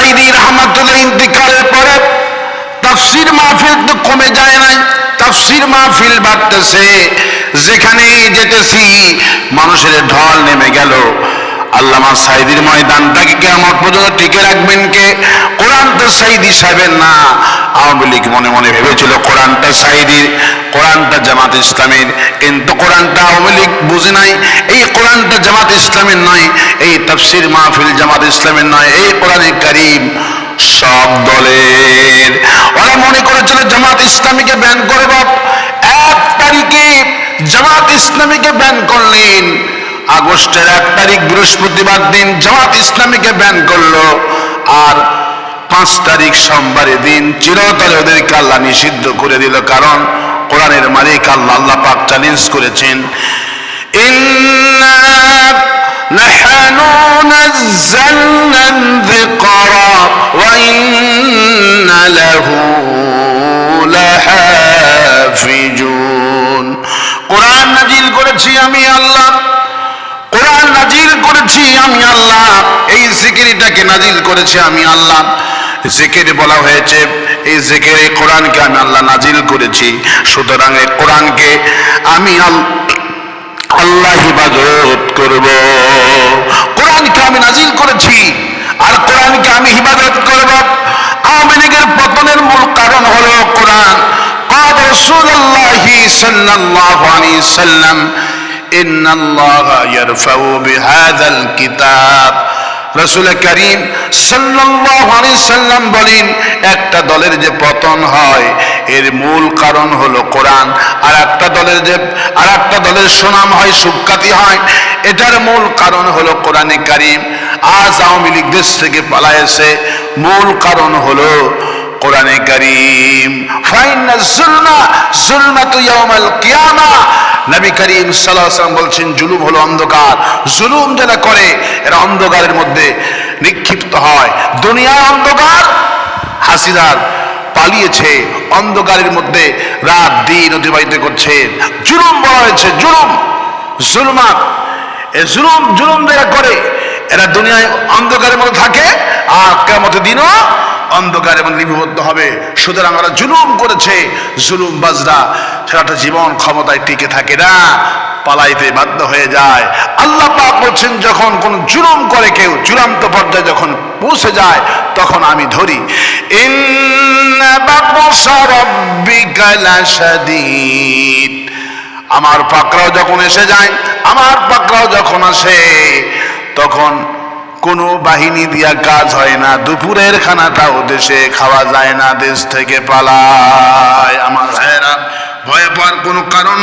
সাইদি রহমতুল্লাহ ইন্তিকালের পরে তাফসির মাহফিল তো কমে যায় নাই। তাফসির মাহফিল বাড়তেছে। যেখানে যেতেছি, মানুষের ঢল নেমে গেল। আল্লামা সাইদির ময়দানটাকে কেমন পর্যন্ত টিকে রাখবেন কে? কোরআনটা সাইদি সাহেবের না। আওয়ামী লীগ মনে মনে ভেবেছিল কোরআনটা সাইদির, কোরআনটা জামাত ইসলামের। কিন্তু কোরআনটা আওয়ামী লীগ বুঝে নাই। এই কোরআনটা জামাত ইসলামের নয়, এই তাফসির মাহফিল জামাত ইসলামের নয়, এই কোরআনে কারিম সব দলের। ওরা মনে করেছিল জামাত ইসলামীকে ব্যান করব। এক তারিখে জামাত ইসলামীকে ব্যান করলেন। আগস্টের এক তারিখ বৃহস্পতিবার দিন জামাত ইসলামীকে ব্যান করল। আর পাঁচ তারিখ সোমবারের দিন চিরতরে ওদেরকে আল্লাহ নিষিদ্ধ করে দিল। কারণ কোরআনের মালিক আল্লাহ আল্লাহ পাক চ্যালেঞ্জ করেছেন। ইন্না নাহানু নাযাল জিকিরিটাকে নাজিল করেছি আমি আল্লাহ জিকির বলা হয়েছে এই জিকিরে কোরআনকে আমি আল্লাহ নাজিল করেছি সুতরাং এই কোরআনকে আমি আল- আল্লাহ হিফাজত করব কোরআনকে আমি নাজিল করেছি আর কোরআনকে আমি হিফাজত করব আওয়ামী লীগের পতনের মূল কারণ হলো কোরআন قال رسول الله صلى الله عليه وسلم إن الله يرفع بهذا الكتاب রসুল করিম সাল্লাম বলেন, একটা দলের যে পতন হয়, এর মূল কারণ হলো কোরআন। আর একটা দলের যে আর একটা দলের সুনাম হয়, সুখ্যাতি হয়, এটার মূল কারণ হলো কোরআনে কারিম। আজ আওয়ামী লীগ দেশ থেকে পালায়েছে মূল কারণ হলো কোরআনে করিম। ফাইন্না জুলমা, জুলমাতু ইয়াউমাল কিয়ামা নবী করিম আলাইহি বলছেন, জুলুম হলো অন্ধকার। জুলুম যারা করে, এরা অন্ধকারের মধ্যে নিক্ষিপ্ত হয়। দুনিয়ার অন্ধকার, হাসিনার পালিয়েছে, অন্ধকারের মধ্যে রাত, দিন অতিবাহিত করছে। জুলুম বলা হয়েছে, জুলুম, জুলমাত। এ জুলুম জুলুম যারা করে, এরা দুনিয়ায় অন্ধকারের মধ্যে থাকে, আর কেমন দিনও অন্ধকারে এবং লিপিবদ্ধ হবে। সুতরাং ওরা জুলুম করেছে। জুলুম বাজরা সারাটা জীবন ক্ষমতায় টিকে থাকে না, পালাইতে বাধ্য হয়ে যায়। আল্লাহ পাক বলছেন, যখন কোন জুলুম করে কেউ, চূড়ান্ত পর্যায়ে যখন পৌঁছে যায়, তখন আমি ধরি। আমার পাকড়াও যখন এসে যায়, আমার পাকড়াও যখন আসে, তখন কোনো বাহিনী দিয়া কাজ হয় না। দুপুরের খানাটাও দেশে খাওয়া যায় না, দেশ থেকে পালায়। আমার ভাইয়েরা, ভয় পাওয়ার কোনো কারণ